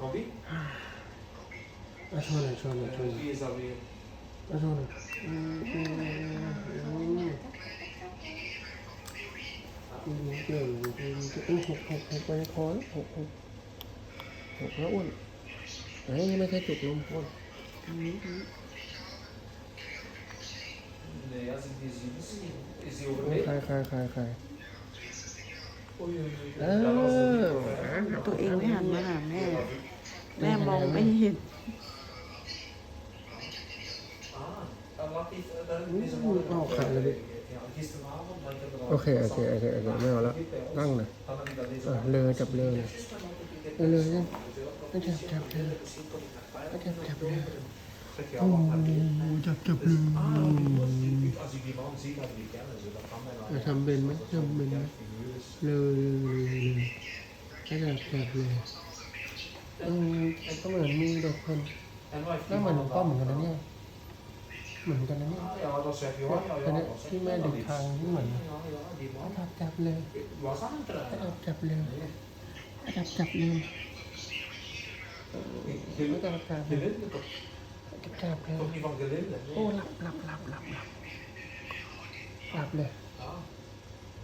Robby? อะชวนหน่อยชวนหน่อยชวนหน่อย Wie is dat weer? อะชวนหน่อยอืมอืมอืมอืมเก่งเก่งเก่งหกหกหกไปคอนหกหกหกแล้วอ้วนไอ้ยไม่ใช่จุกลมอ้วนอืมอืม Nee, als ik die zie, is die, is die โอ้ย overleden? ใครใครใครใคร Oei, oei, oei. Ah, Dat was het niet, hoor. ตัวเองไม่หันมาหาแม่ แม่มองไม่เห็น Ah, dat lag niet, eh, dat is een Oeh, mooie oh, ga je dit? Ja, gisteravond, maar ik heb er al โอเคโอเคโอเคโอเคไม่เอาละนั่งเลย Dan heb ik dat deze อะ avond. เรือจับเรือเลย Gisteren had ik het เรือเลย weet je wel, ต้องจับจับเรือ misschien kom ik naar ต้อง vijf. จับจับเรือ Zeg je al wat naar binnen. จับจับเรือ Ah, als ik die man zie, dan die kennen ze. Dat kan mij wel. จะทำเป็นไหมทำเป็นไหม Figuur is. เรือเรือเรือเรือก็จับจับเรืออืมก็เหมือนมีเด็กคน En wat heeft หน้า die เหมือน man ป้อม dan เหมือนกันนะ gedaan? เนี่ยเหมือนกันนะเนี่ย Ah, ja, dat zeg je ค wel. Ja, น ja, นี้ dat zeg ที่ je แม่ wel. เด็ก iets. ทางที่เหมือน Ja, ja, die ก็ man. จับจับเรือ Was dat een ก็ trainer? จับจับเรือก็จับจับเรือก็จับจับเรือ Gelinde toch? จับจับเรือ Toch niet van gelinde? โอ้หลับหลับหลับหลับหลับหลับเลย Ah,